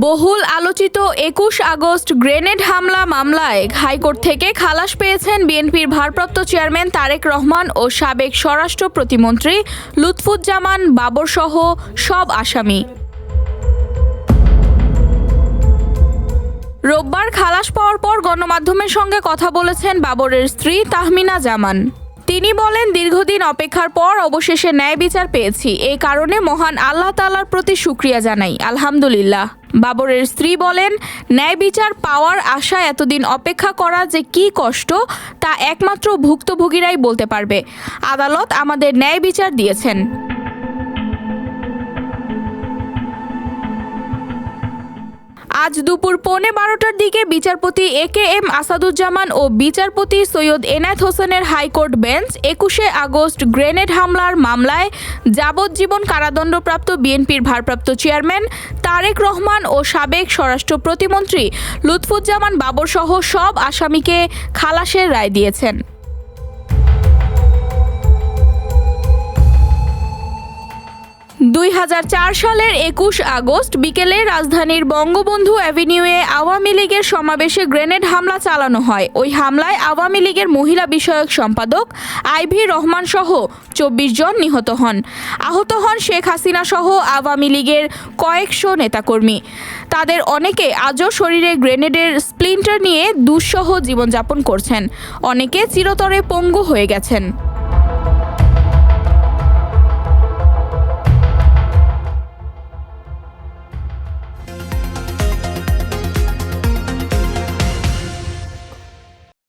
বহুল আলোচিত একুশ আগস্ট গ্রেনেড হামলা মামলায় হাইকোর্ট থেকে খালাস পেয়েছেন বিএনপির ভারপ্রাপ্ত চেয়ারম্যান তারেক রহমান ও সাবেক স্বরাষ্ট্র প্রতিমন্ত্রী লুৎফুজ্জামান বাবর সহ সব আসামি। রোববার খালাস পাওয়ার পর গণমাধ্যমের সঙ্গে কথা বলেছেন বাবরের স্ত্রী তাহমিনা জামান। তিনি বলেন, দীর্ঘদিন অপেক্ষার পর অবশেষে ন্যায় বিচার পেয়েছি। এই কারণে মহান আল্লাহ তাআলার প্রতি শুক্রিয়া জানাই। আলহামদুলিল্লাহ। বাবরের স্ত্রী বলেন ন্যায় বিচার পাওয়ার, আশা এতদিন অপেক্ষা করা যে কি কষ্ট, তা একমাত্র ভুক্তভোগীরাই বলতে পারবে। আদালত আমাদের ন্যায় বিচার দিয়েছেন। আজ দুপুর পৌনে বারোটার দিকে বিচারপতি এ কে এম আসাদুজ্জামান ও বিচারপতি সৈয়দ এনায়েত হোসেনের হাইকোর্ট বেঞ্চ একুশে আগস্ট গ্রেনেড হামলার মামলায় যাবজ্জীবন কারাদণ্ডপ্রাপ্ত বিএনপির ভারপ্রাপ্ত চেয়ারম্যান তারেক রহমান ও সাবেক স্বরাষ্ট্র প্রতিমন্ত্রী লুৎফুজ্জামান বাবর সহ সব আসামিকে খালাসের রায় দিয়েছেন। দুই হাজার চার সালের একুশ আগস্ট বিকেলে রাজধানীর বঙ্গবন্ধু অ্যাভিনিউয়ে আওয়ামী লীগের সমাবেশে গ্রেনেড হামলা চালানো হয়। ওই হামলায় আওয়ামী লীগের মহিলা বিষয়ক সম্পাদক আইভি রহমান সহ চব্বিশ জন নিহত হন। আহত হন শেখ হাসিনা সহ আওয়ামী লীগের কয়েকশো নেতাকর্মী। তাদের অনেকে আজও শরীরে গ্রেনেডের স্প্লিন্টার নিয়ে দুঃসহ জীবনযাপন করছেন। অনেকে চিরতরে পঙ্গু হয়ে গেছেন।